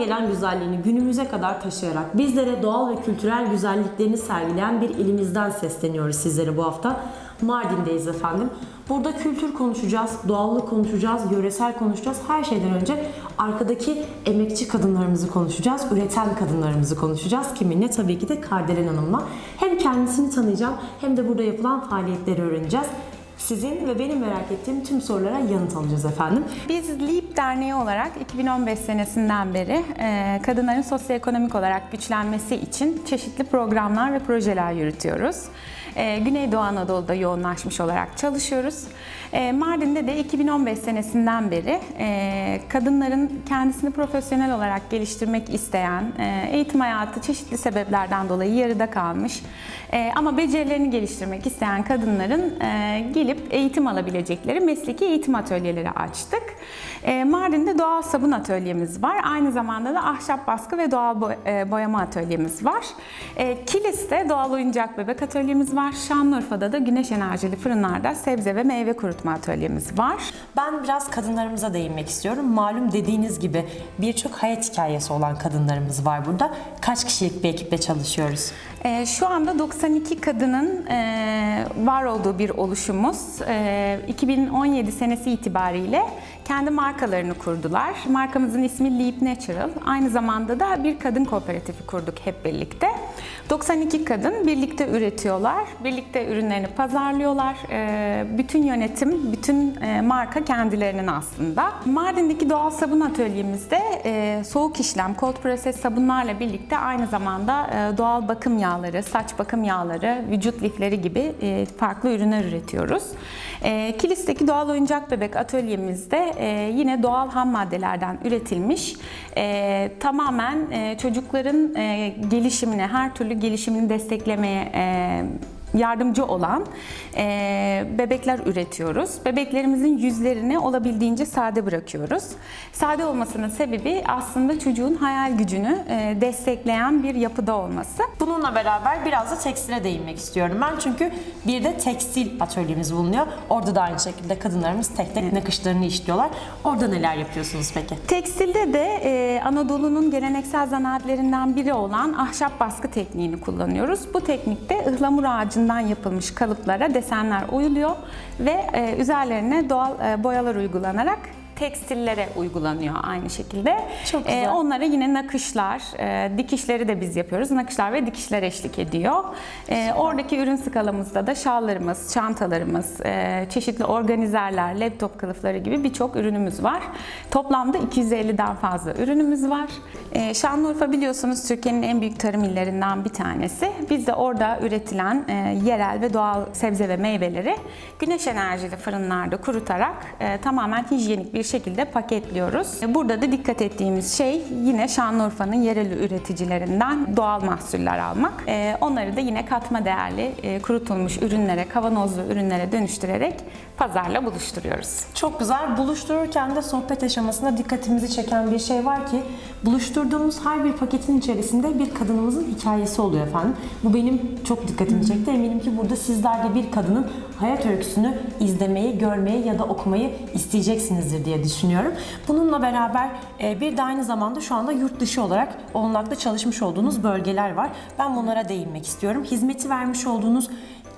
gelen güzelliğini günümüze kadar taşıyarak bizlere doğal ve kültürel güzelliklerini sergileyen bir ilimizden sesleniyoruz sizlere bu hafta. Mardin'deyiz efendim. Burada kültür konuşacağız, doğallık konuşacağız, yöresel konuşacağız. Her şeyden önce arkadaki emekçi kadınlarımızı konuşacağız, üreten kadınlarımızı konuşacağız. Kiminle? Tabii ki de Kardelen Hanım'la. Hem kendisini tanıyacağım hem de burada yapılan faaliyetleri öğreneceğiz. Sizin ve benim merak ettiğim tüm sorulara yanıt alacağız efendim. Biz LEAP Derneği olarak 2015 senesinden beri e, kadınların sosyoekonomik olarak güçlenmesi için çeşitli programlar ve projeler yürütüyoruz. E, Güneydoğu Anadolu'da yoğunlaşmış olarak çalışıyoruz. E, Mardin'de de 2015 senesinden beri e, kadınların kendisini profesyonel olarak geliştirmek isteyen, e, eğitim hayatı çeşitli sebeplerden dolayı yarıda kalmış e, ama becerilerini geliştirmek isteyen kadınların gelip eğitim alabilecekleri mesleki eğitim atölyeleri açtık. Mardin'de doğal sabun atölyemiz var. Aynı zamanda da ahşap baskı ve doğal bo- boyama atölyemiz var. Kilis'te doğal oyuncak bebek atölyemiz var. Şanlıurfa'da da güneş enerjili fırınlarda sebze ve meyve kurutma atölyemiz var. Ben biraz kadınlarımıza değinmek istiyorum. Malum dediğiniz gibi birçok hayat hikayesi olan kadınlarımız var burada. Kaç kişilik bir ekiple çalışıyoruz? Ee, Şu anda 92 kadının e, var olduğu bir oluşumuz. Ee, 2017 senesi itibariyle kendi markalarını kurdular. Markamızın ismi Leap Natural. Aynı zamanda da bir kadın kooperatifi kurduk hep birlikte. 92 kadın birlikte üretiyorlar, birlikte ürünlerini pazarlıyorlar. Ee, Bütün yönetim, bütün e, marka kendilerinin aslında. Mardin'deki doğal sabun atölyemizde e, soğuk işlem, cold process sabunlarla birlikte aynı zamanda e, doğal bakım yağları, saç bakım yağları, vücut lifleri gibi farklı ürünler üretiyoruz. Kilis'teki doğal oyuncak bebek atölyemizde yine doğal ham maddelerden üretilmiş, tamamen çocukların gelişimine, her türlü gelişimini desteklemeye e, yardımcı olan e, bebekler üretiyoruz. Bebeklerimizin yüzlerini olabildiğince sade bırakıyoruz. Sade olmasının sebebi aslında çocuğun hayal gücünü e, destekleyen bir yapıda olması. Bununla beraber biraz da tekstile değinmek istiyorum ben. Çünkü bir de tekstil atölyemiz bulunuyor. Orada da aynı şekilde kadınlarımız tek tek nakışlarını işliyorlar. Orada neler yapıyorsunuz peki? Tekstilde de e, Anadolu'nun geleneksel zanaatlerinden biri olan ahşap baskı tekniğini kullanıyoruz. Bu teknikte ıhlamur ağacından yapılmış kalıplara desenler oyuluyor ve e, üzerlerine doğal e, boyalar uygulanarak tekstillere uygulanıyor aynı şekilde. Çok güzel. E, onlara yine nakışlar, e, dikişleri de biz yapıyoruz. Nakışlar ve dikişler eşlik ediyor. E, oradaki ürün skalamızda da şallarımız, çantalarımız, e, çeşitli organizerler, laptop kılıfları gibi birçok ürünümüz var. Toplamda 250'den fazla ürünümüz var. E, Şanlıurfa biliyorsunuz Türkiye'nin en büyük tarım illerinden bir tanesi. Biz de orada üretilen e, yerel ve doğal sebze ve meyveleri güneş enerjili fırınlarda kurutarak e, tamamen hijyenik bir şekilde paketliyoruz. E, Burada da dikkat ettiğimiz şey yine Şanlıurfa'nın yerel üreticilerinden doğal mahsuller almak. E, Onları da yine katma değerli e, kurutulmuş ürünlere, kavanozlu ürünlere dönüştürerek pazarla buluşturuyoruz. Çok güzel. Buluştururken de sohbet aşamasında dikkatimizi çeken bir şey var ki buluşturduğumuz her bir paketin içerisinde bir kadınımızın hikayesi oluyor efendim. Bu benim çok dikkatimi çekti. Eminim ki burada sizler de bir kadının hayat öyküsünü izlemeyi, görmeyi ya da okumayı isteyeceksinizdir diye düşünüyorum. Bununla beraber e, bir de aynı zamanda şu anda yurt dışı olarak onlakta çalışmış olduğunuz bölgeler var. Ben bunlara değinmek istiyorum. Hizmeti vermiş olduğunuz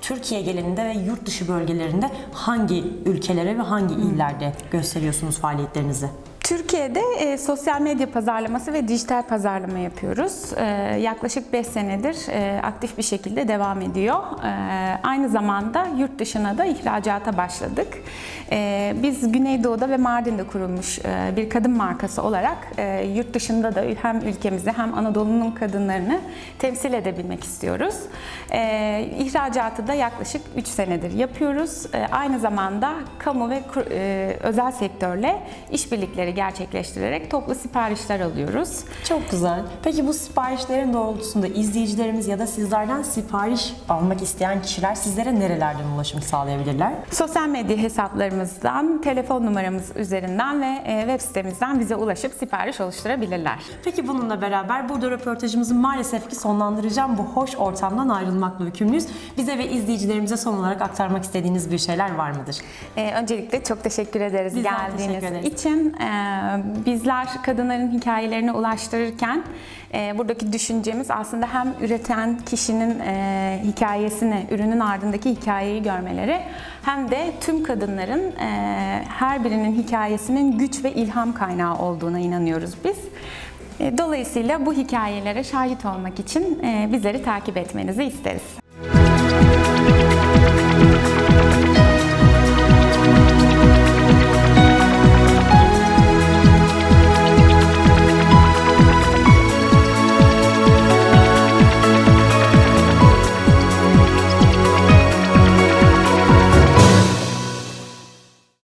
Türkiye genelinde ve yurt dışı bölgelerinde hangi ülkelere ve hangi illerde gösteriyorsunuz faaliyetlerinizi? Türkiye'de e, sosyal medya pazarlaması ve dijital pazarlama yapıyoruz. E, yaklaşık 5 senedir e, aktif bir şekilde devam ediyor. E, aynı zamanda yurt dışına da ihracata başladık. E, biz Güneydoğu'da ve Mardin'de kurulmuş e, bir kadın markası olarak e, yurt dışında da hem ülkemizi hem Anadolu'nun kadınlarını temsil edebilmek istiyoruz. E, ihracatı da yaklaşık 3 senedir yapıyoruz. E, aynı zamanda kamu ve e, özel sektörle işbirlikleri gerçekleştirerek toplu siparişler alıyoruz. Çok güzel. Peki bu siparişlerin doğrultusunda izleyicilerimiz ya da sizlerden sipariş almak isteyen kişiler sizlere nerelerden ulaşım sağlayabilirler? Sosyal medya hesaplarımızdan, telefon numaramız üzerinden ve e, web sitemizden bize ulaşıp sipariş oluşturabilirler. Peki bununla beraber burada röportajımızı maalesef ki sonlandıracağım. Bu hoş ortamdan ayrılmakla yükümlüyüz. Bize ve izleyicilerimize son olarak aktarmak istediğiniz bir şeyler var mıdır? E, öncelikle çok teşekkür ederiz Bizler geldiğiniz teşekkür ederiz. için. E, bizler kadınların hikayelerini ulaştırırken e, buradaki düşüncemiz aslında hem üreten kişinin e, hikayesini, ürünün ardındaki hikayeyi görmeleri hem de tüm kadınların e, her birinin hikayesinin güç ve ilham kaynağı olduğuna inanıyoruz biz. Dolayısıyla bu hikayelere şahit olmak için bizleri takip etmenizi isteriz.